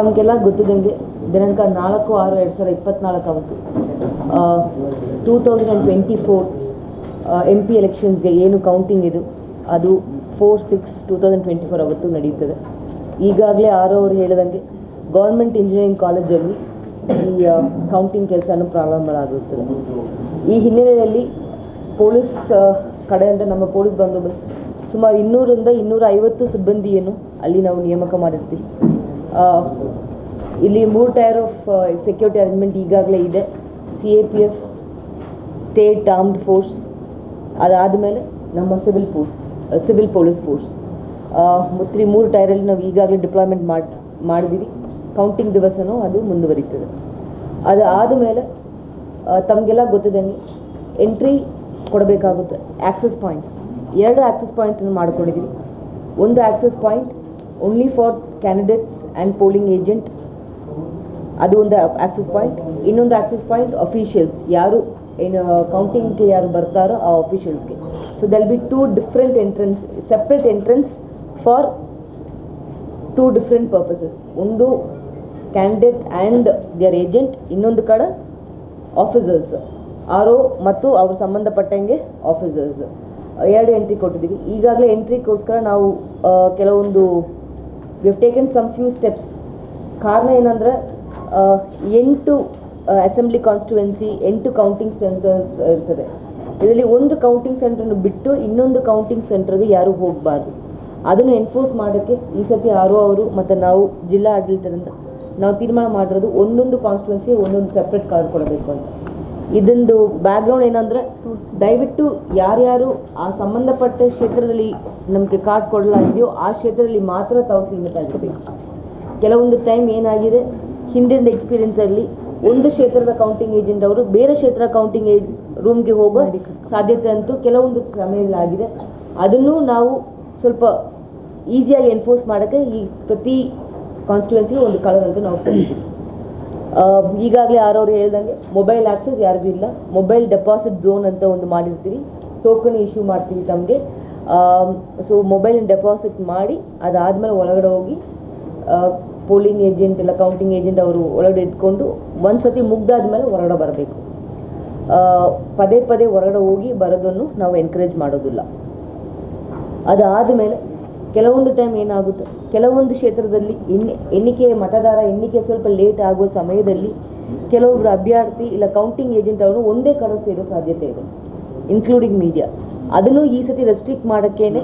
ತಮಗೆಲ್ಲ ಗೊತ್ತಿದ್ದಂಗೆ ದಿನಾಂಕ ನಾಲ್ಕು ಆರು ಎರಡು ಸಾವಿರದ ಇಪ್ಪತ್ನಾಲ್ಕು ಅವತ್ತು two thousand and twenty four M P ಎಲೆಕ್ಷನ್ಸ್ಗೆ ಏನು ಕೌಂಟಿಂಗ್ ಇದು? ಅದು four six two thousand twenty four ಅವತ್ತು ನಡೆಯುತ್ತದೆ. ಈಗಾಗಲೇ ಆರು ಅವರು ಹೇಳಿದಂಗೆ ಗೌರ್ಮೆಂಟ್ ಇಂಜಿನಿಯರಿಂಗ್ ಕಾಲೇಜಲ್ಲಿ ಈ ಕೌಂಟಿಂಗ್ ಕೆಲಸನೂ ಪ್ರಾರಂಭಗಳಾಗುತ್ತದೆ ಈ ಹಿನ್ನೆಲೆಯಲ್ಲಿ ಪೊಲೀಸ್ ಕಡೆಯಿಂದ ನಮ್ಮ ಪೊಲೀಸ್ ಬಂದೋಬಸ್ತ್ ಸುಮಾರು ಇನ್ನೂರಿಂದ ಇನ್ನೂರ ಐವತ್ತು ಸಿಬ್ಬಂದಿಯನ್ನು ಅಲ್ಲಿ ನಾವು ನೇಮಕ ಮಾಡಿರ್ತೀವಿ. ಇಲ್ಲಿ ಮೂರು ಟೈರ್ ಆಫ್ ಸೆಕ್ಯೂರಿಟಿ ಅರೇಂಜ್ಮೆಂಟ್ ಈಗಾಗಲೇ ಇದೆ. C A P F state armed force ಅದಾದ ಮೇಲೆ ನಮ್ಮ civil force civil police force three ಮೂರು ಟೈರಲ್ಲಿ ನಾವು ಈಗಾಗಲೇ ಡಿಪ್ಲಾಯ್ಮೆಂಟ್ ಮಾಡಿ ಮಾಡಿದ್ದೀವಿ ಕೌಂಟಿಂಗ್ ದಿವಸನೂ ಅದು ಮುಂದುವರಿತದೆ. ಅದು ಆದಮೇಲೆ ತಮಗೆಲ್ಲ ಗೊತ್ತಿದ್ದಂಗೆ ಎಂಟ್ರಿ ಕೊಡಬೇಕಾಗುತ್ತೆ ಆ್ಯಕ್ಸಸ್ ಪಾಯಿಂಟ್ಸ್ ಎರಡು ಆ್ಯಕ್ಸಸ್ ಪಾಯಿಂಟ್ಸನ್ನು ಮಾಡ್ಕೊಂಡಿದ್ದೀವಿ ಒಂದು access point only for candidates and polling agent ಅದು ಒಂದು ಆಕ್ಸೆಸ್ ಪಾಯಿಂಟ್ ಇನ್ನೊಂದು ಆಕ್ಸೆಸ್ ಪಾಯಿಂಟ್ ಅಫಿಷಿಯಲ್ಸ್ ಯಾರು, ಏನು ಕೌಂಟಿಂಗ್ಗೆ ಯಾರು ಬರ್ತಾರೋ ಆ ಅಫಿಷಿಯಲ್ಸ್ಗೆ so they'll be two different entrance separate entrance for two different purposes ಒಂದು ಕ್ಯಾಂಡಿಡೇಟ್ ಆ್ಯಂಡ್ ದಿಯರ್ ಏಜೆಂಟ್ ಇನ್ನೊಂದು ಕಡೆ ಆಫೀಸರ್ಸ್ ಆರ್ ಮತ್ತು ಅವ್ರ ಸಂಬಂಧಪಟ್ಟಂಗೆ ಆಫೀಸರ್ಸ್ ಎರಡು ಎಂಟ್ರಿ ಕೊಟ್ಟಿದ್ದೀವಿ. ಈಗಾಗಲೇ ಎಂಟ್ರಿಗೋಸ್ಕರ ನಾವು ಕೆಲವೊಂದು we have taken some few steps ಕಾರಣ ಏನಂದ್ರೆ ಎಂಟು ಅಸೆಂಬ್ಲಿ ಕಾನ್ಸ್ಟಿಟ್ಯುವೆನ್ಸಿ ಎಂಟು ಕೌಂಟಿಂಗ್ ಸೆಂಟರ್ಸ್ ಇರ್ತದೆ. ಇದರಲ್ಲಿ ಒಂದು ಕೌಂಟಿಂಗ್ ಸೆಂಟ್ರನ್ನು ಬಿಟ್ಟು ಇನ್ನೊಂದು ಕೌಂಟಿಂಗ್ ಸೆಂಟರ್ಗೆ ಯಾರೂ ಹೋಗಬಾರ್ದು. ಅದನ್ನು ಎನ್ಫೋರ್ಸ್ ಮಾಡೋಕ್ಕೆ ಈ ಸತಿ ಆರೋ ಅವರು ಮತ್ತು ನಾವು ಜಿಲ್ಲಾ ಆಡಳಿತದಿಂದ ನಾವು ತೀರ್ಮಾನ ಮಾಡಿರೋದು ಒಂದೊಂದು ಕಾನ್ಸ್ಟಿಟ್ಯುವೆನ್ಸಿ ಒಂದೊಂದು ಸೆಪ್ರೇಟ್ ಕಾರ್ಡ್ ಕೊಡಬೇಕು ಅಂತ. ಇದೊಂದು ಬ್ಯಾಕ್ಗ್ರೌಂಡ್ ಏನಂದರೆ ದಯವಿಟ್ಟು ಯಾರ್ಯಾರು ಆ ಸಂಬಂಧಪಟ್ಟ ಕ್ಷೇತ್ರದಲ್ಲಿ ನಮಗೆ ಕಾರ್ಡ್ ಕೊಡಲಾಗಿದೆಯೋ ಆ ಕ್ಷೇತ್ರದಲ್ಲಿ ಮಾತ್ರ ತಾವು ಸೀಮಿತ ಆಗಿರಬೇಕು ಕೆಲವೊಂದು ಟೈಮ್ ಏನಾಗಿದೆ? ಹಿಂದಿನ ಎಕ್ಸ್ಪೀರಿಯನ್ಸಲ್ಲಿ ಒಂದು ಕ್ಷೇತ್ರದ ಕೌಂಟಿಂಗ್ ಏಜೆಂಟ್ ಅವರು ಬೇರೆ ಕ್ಷೇತ್ರ ಕೌಂಟಿಂಗ್ ಏಜ್ ರೂಮ್ಗೆ ಹೋಗೋ ಸಾಧ್ಯತೆ ಅಂತೂ ಕೆಲವೊಂದು ಸಮಯದಲ್ಲಿ ಆಗಿದೆ. ಅದನ್ನು ನಾವು ಸ್ವಲ್ಪ ಈಸಿಯಾಗಿ ಎನ್ಫೋರ್ಸ್ ಮಾಡೋಕ್ಕೆ ಈ ಪ್ರತಿ ಕಾನ್ಸ್ಟಿಟ್ಯೂನ್ಸಿಗೆ ಒಂದು ಅಂತ ನಾವು ಕೊಡ್ತೀವಿ. ಈಗಾಗಲೇ ಯಾರವ್ರು ಹೇಳ್ದಂಗೆ ಮೊಬೈಲ್ ಆಕ್ಸೆಸ್ ಯಾರಿಗೂ ಇಲ್ಲ. ಮೊಬೈಲ್ ಡೆಪಾಸಿಟ್ ಝೋನ್ ಅಂತ ಒಂದು ಮಾಡಿರ್ತೀವಿ ಟೋಕನ್ ಇಶ್ಯೂ ಮಾಡ್ತೀವಿ ತಮಗೆ. ಸೊ ಮೊಬೈಲ್ ಡೆಪಾಸಿಟ್ ಮಾಡಿ, ಅದಾದಮೇಲೆ ಒಳಗಡೆ ಹೋಗಿ ಪೋಲಿಂಗ್ ಏಜೆಂಟ್ ಇಲ್ಲ ಕೌಂಟಿಂಗ್ ಏಜೆಂಟ್ ಅವರು ಒಳಗಡೆ ಇಟ್ಕೊಂಡು ಒಂದು ಸತಿ ಮುಗ್ದಾದ್ಮೇಲೆ ಹೊರಗಡೆ ಬರಬೇಕು. ಪದೇ ಪದೇ ಹೊರಗಡೆ ಹೋಗಿ ಬರೋದನ್ನು ನಾವು ಎನ್ಕರೇಜ್ ಮಾಡೋದಿಲ್ಲ. ಅದಾದಮೇಲೆ ಕೆಲವೊಂದು ಟೈಮ್ ಏನಾಗುತ್ತೆ? ಕೆಲವೊಂದು ಕ್ಷೇತ್ರದಲ್ಲಿ ಎಣ್ಣೆ ಎಣಿಕೆ ಮತದಾರ ಎಣಿಕೆ ಸ್ವಲ್ಪ ಲೇಟ್ ಆಗುವ ಸಮಯದಲ್ಲಿ ಕೆಲವೊಬ್ಬರು ಅಭ್ಯರ್ಥಿ ಇಲ್ಲ ಕೌಂಟಿಂಗ್ ಏಜೆಂಟ್ ಅವರು ಒಂದೇ ಕಡೆ ಸೇರೋ ಸಾಧ್ಯತೆ ಇದೆ ಇನ್ಕ್ಲೂಡಿಂಗ್ ಮೀಡಿಯಾ ಅದನ್ನು ಈ ಸತಿ ರೆಸ್ಟ್ರಿಕ್ಟ್ ಮಾಡೋಕ್ಕೇನೆ.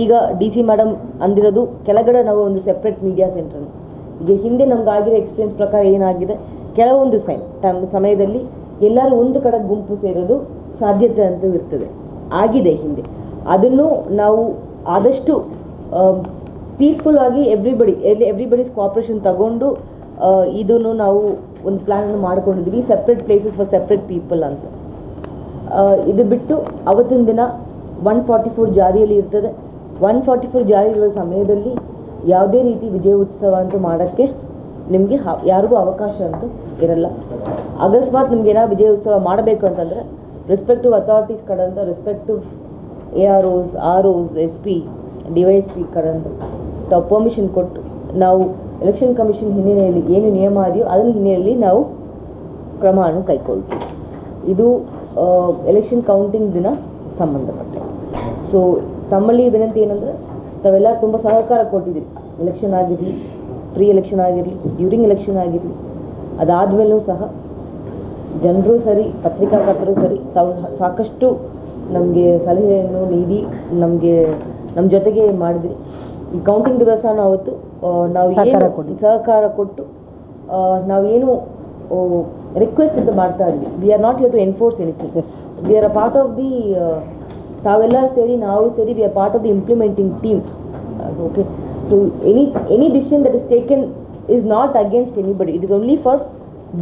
ಈಗ ಡಿ ಸಿ ಮೇಡಮ್ ಅಂದಿರೋದು ಕೆಳಗಡೆ ನಾವು ಒಂದು ಸೆಪ್ರೇಟ್ ಮೀಡಿಯಾ ಸೆಂಟ್ರನ್ನು ಈಗ ಹಿಂದೆ ನಮ್ಗೆ ಆಗಿರೋ ಎಕ್ಸ್ಪೀರಿಯನ್ಸ್ ಪ್ರಕಾರ ಏನಾಗಿದೆ? ಕೆಲವೊಂದು ಸೈನ್ ಟೈಮ್ ಸಮಯದಲ್ಲಿ ಎಲ್ಲರೂ ಒಂದು ಕಡೆ ಗುಂಪು ಸೇರೋದು ಸಾಧ್ಯತೆ ಅಂತೂ ಇರ್ತದೆ. ಆಗಿದೆ ಹಿಂದೆ. ಅದನ್ನು ನಾವು ಆದಷ್ಟು ಪೀಸ್ಫುಲ್ ಆಗಿ ಎವ್ರಿಬಡಿ ಎವ್ರಿಬಡೀಸ್ ಕೋಆಪ್ರೇಷನ್ ತಗೊಂಡು ಇದನ್ನು ನಾವು ಒಂದು ಪ್ಲ್ಯಾನನ್ನು ಮಾಡ್ಕೊಂಡಿದ್ವಿ. Separate places for separate people ಅಂತ. ಇದು ಬಿಟ್ಟು ಅವತ್ತಿನ ದಿನ ಒನ್ ಫಾರ್ಟಿ ಫೋರ್ ಜಾರಿಯಲ್ಲಿ ಇರ್ತದೆ. ಒನ್ ಫಾರ್ಟಿ ಫೋರ್ ಜಾರಿ ಇರುವ ಸಮಯದಲ್ಲಿ ಯಾವುದೇ ರೀತಿ ವಿಜಯ ಉತ್ಸವ ಅಂತ ಮಾಡೋಕ್ಕೆ ನಿಮಗೆ ಯಾರಿಗೂ ಅವಕಾಶ ಅಂತೂ ಇರಲ್ಲ. ಅಕಸ್ಮಾತ್ ನಿಮ್ಗೆ ಏನಾದ್ರು ವಿಜಯ ಉತ್ಸವ ಮಾಡಬೇಕು ಅಂತಂದರೆ ರೆಸ್ಪೆಕ್ಟಿವ್ ಅಥಾರಿಟೀಸ್ ಅಂತ respective A R Os R Os S P D Y S P permission ಕೊಟ್ಟು ನಾವು ಎಲೆಕ್ಷನ್ ಕಮಿಷನ್ ಹಿನ್ನೆಲೆಯಲ್ಲಿ ಏನು ನಿಯಮ ಇದೆಯೋ ಅದರ ಹಿನ್ನೆಲೆಯಲ್ಲಿ ನಾವು ಕ್ರಮವನ್ನು ಕೈಗೊಳ್ತೀವಿ. ಇದು ಎಲೆಕ್ಷನ್ ಕೌಂಟಿಂಗ್ ದಿನ ಸಂಬಂಧಪಟ್ಟ ಸೊ ತಮ್ಮಲ್ಲಿ ವಿನಂತಿ ಏನಂದರೆ, ತಾವೆಲ್ಲ ತುಂಬ ಸಹಕಾರ ಕೊಟ್ಟಿದ್ದೀರಿ. ಎಲೆಕ್ಷನ್ ಆಗಿರಲಿ ಪ್ರೀ ಎಲೆಕ್ಷನ್ ಆಗಿರಲಿ ಡ್ಯೂರಿಂಗ್ ಎಲೆಕ್ಷನ್ ಆಗಿರಲಿ, ಅದಾದಮೇಲೂ ಸಹ ಜನರು ಸರಿ, ಪತ್ರಿಕಾಕರ್ತರು ಸರಿ, ತಾವು ಸಾಕಷ್ಟು ನಮಗೆ ಸಲಹೆಯನ್ನು ನೀಡಿ, ನಮಗೆ ನಮ್ಮ ಜೊತೆಗೆ ಮಾಡಿದ್ರಿ. ಈ ಕೌಂಟಿಂಗ್ ದಿವಸನ ಅವತ್ತು ನಾವು ಸಹಕಾರ ಕೊಡಿ. ಸಹಕಾರ ಕೊಟ್ಟು ನಾವು ನಾವೇನು ರಿಕ್ವೆಸ್ಟ್ ಅಂತ ಮಾಡ್ತಾ ಇದ್ವಿ. We are not you to enforce anything we are a part of the ತಾವೆಲ್ಲ ಸೇರಿ ನಾವು ಸೇರಿ we are part of the implementing team okay so any any decision that is taken is not against anybody it is only for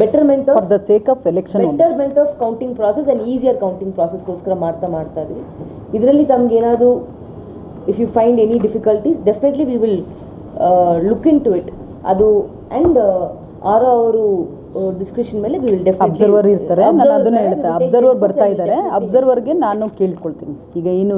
betterment for of the sake of election betterment of counting process and easier counting ಪ್ರಾಸೆಸ್ಗೋಸ್ಕರ ಮಾಡ್ತಾ ಮಾಡ್ತಾ ಇದ್ವಿ. ಇದರಲ್ಲಿ ತಮ್ಗೆ ಏನಾದರೂ if you find any difficulties definitely we will look into it it ಅದು and ಆರೋ ಅವರು description ಮೇಲೆ ವಿ ವಿಲ್ ಅಬ್ಸರ್ವರ್ ಇರ್ತಾರೆ ನಾನು ಅದನ್ನ ಹೇಳ್ತಾ ಅಬ್ಸರ್ವರ್ ಬರ್ತಾ ಇದ್ದಾರೆ. ಅಬ್ಸರ್ವರ್ಗೆ ನಾನು ಕೇಳ್ಕೊಳ್ತೀನಿ. ಈಗ ಏನು